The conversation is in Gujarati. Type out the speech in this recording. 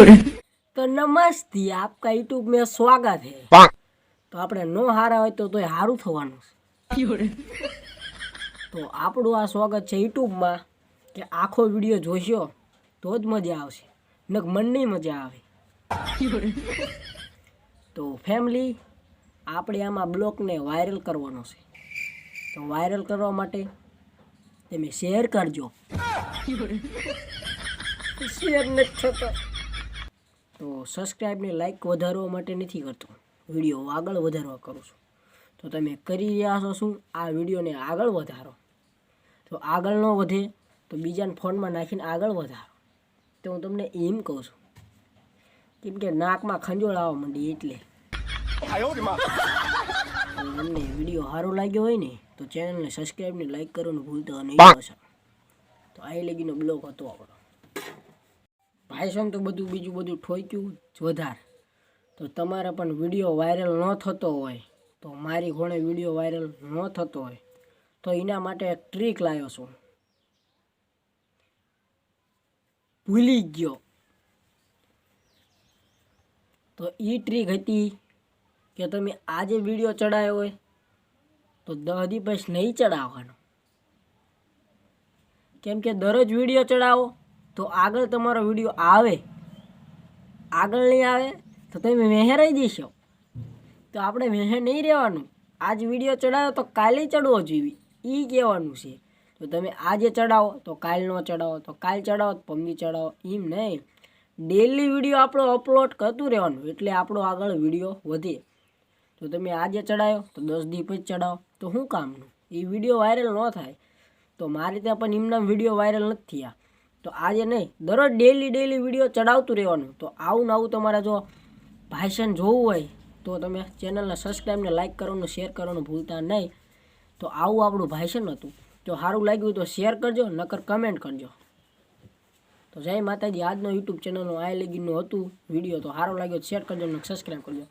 तो नमस्ते आपका यूट्यूब में स्वागत है તો આપણે નો હારા હોય તો તોય સારું થવાનું છે. તો આપણું આ સ્વાગત છે યુટ્યુબમાં કે આખો વિડીયો જોશો તો જ મજા આવશે નક મનની મજા આવે તો ફેમિલી આપણે આમાં બ્લોગને વાયરલ કરવાનો છે તો વાયરલ કરવા માટે તમે શેર કરજો શેર નથી થતો તો સબસ્ક્રાઈબને લાઇક વધારવા માટે નથી કરતો. વીડિયો આગળ વધારવા કરું છું. તો તમે કરી રહ્યા છો શું? આ વિડીયોને આગળ વધારો. તો આગળ ન વધે તો બીજાને ફોનમાં નાખીને આગળ વધારો. તો હું તમને એમ કહું છું. કેમ કે નાકમાં ખંજોળ આવવા માંડી એટલે. તમને વીડિયો સારો લાગ્યો હોય ને, તો ચેનલને સબસ્ક્રાઈબને લાઇક કરવાનું ભૂલતા નહીં તો આ લગીનો બ્લોગ હતો આપણો. ભાઈસન તો બધું બીજું બધું ઠોક્યું જ વધારે. તો તમારે પણ વીડિયો વાયરલ ન થતો હોય તો મારી ઘોડે વીડિયો વાયરલ ન થતો હોય તો એના માટે એક ટ્રીક લાવ્યો છું. ભૂલી ગયો. તો એ ટ્રીક હતી કે તમે આજે વીડિયો ચડાવ્યો હોય તો દહ દિવસ નહીં ચડાવવાનો. કેમ કે દરરોજ વીડિયો ચડાવો તો આગળ તમારો વીડિયો આવે, આગળ નહીં આવે, તો તમે વહેરાઈ જશો. તો આપણે વહે નહીં રહેવાનું. આજ વીડિયો ચડાવો તો કાલે ચડવો જોઈએ. એ કહેવાનું છે. તો તમે આજે ચડાવો તો કાલ ન ચડાવો, તો કાલ ચડાવો તો પમદી ચડાવો, એમ નહીં. ડેલી વીડિયો આપણો અપલોડ કરતું રહેવાનું, એટલે આપણો આગળ વીડિયો વધે. તો તમે આજે ચડાવ્યો તો દસ દી પછી ચડાવો. તો શું કામનું? એ વીડિયો વાયરલ ન થાય. તો મારી ત્યાં પણ એમના વીડિયો વાયરલ નથી થયા. તો આજે નહીં, દરરોજ ડેલી ડેલી વીડિયો ચડાવતું રહેવાનું. તો આવું ને આવું તમારે જો ભાષણ જોવું હોય, તો તમે ચેનલને સબસ્ક્રાઈબને લાઇક કરવાનું શેર કરવાનું ભૂલતા નહીં. તો આવું આપણું ભાષણ હતું. જો સારું લાગ્યું તો શેર કરજો, નકર કમેન્ટ કરજો. તો જય માતાજી, આજનો યુટ્યુબ ચેનલનું આ લગીનું હતું વીડિયો તો સારો લાગ્યો શેર કરજો અને સબસ્ક્રાઈબ કરજો.